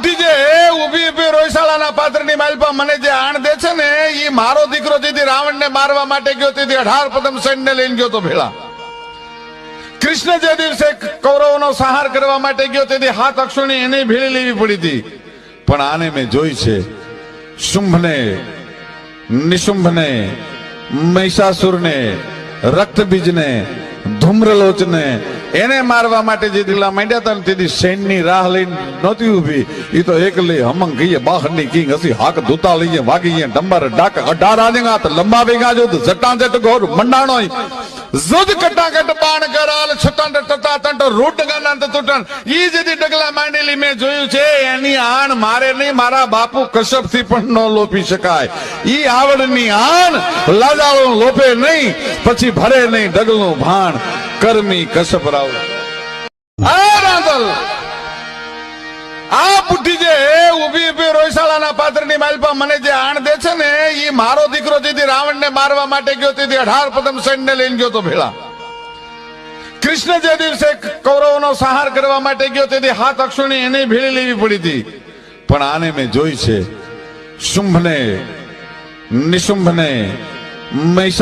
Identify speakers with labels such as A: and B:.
A: બુઢી જે ઊભી ઊભી રોયશાળાના પાત્રની માલપા મને જે આણ દે છે ને એ મારો દીકરો જેથી રાવણને મારવા માટે ગયો, તેથી અઢાર પદમ સૈન્ય લઈને ગયો તો ભેળા. કૃષ્ણ જે દિવસે કૌરવોનો સંહાર કરવા માટે ગયો, તેથી હાથ અક્ષુણી એને ભેળી લેવી પડી હતી. પણ આને મેં જોઈ છે, શુંભને, નિશુંભને, મહિષાસુરને, રક્તબીજને, ધૂમ્રલોચને એને મારવા માટે જે દિલા માંડ્યા હતા ને તેથી સૈન્યની રાહ લઈને નહોતી ઊભી. એ તો એકલી હમંગ ગઈએ, બહારની કિંગ હસી, હાક ધૂતા લઈએ વાગીએ ડંબર ડાક અઢાર આદેગા તો લંબા ભેગા જો જટા જટ ઘોર મંડાણો જુદ કટાકટ બાણ કરાલ, છટંડ ટટા તંટ, રૂટ ગાનંત તૂટન ઈ જેથી ડગલા માંડેલી મેં જોયું છે, એની આણ મારે નહીં, મારા બાપુ કશ્યપથી પણ ન લોપી શકાય. ઈ આવડની આણ, લાજાળું લોપે નહીં, પછી ભરે નહીં ડગલું ભાણ. કર્મી કશ્યપ રાવ. આ બુઢી જે ઊભી ઊભી રોયશાળાના પાત્રની માલપા મને જે આણ દે છે ને એ મારો દીકરો જેથી રાવણને મારવા માટે ગયો, તેથી અઢાર પદમ સૈન્ય લઈને ગયો તો ભેળા. કૃષ્ણ જે દિવસે કૌરવનો સંહાર કરવા માટે ગયો, તેથી હાથ અક્ષુણી એને ભેળી લેવી પડી હતી. પણ આને મેં જોઈ છે, શુંભને, નિશુંભને મહિષા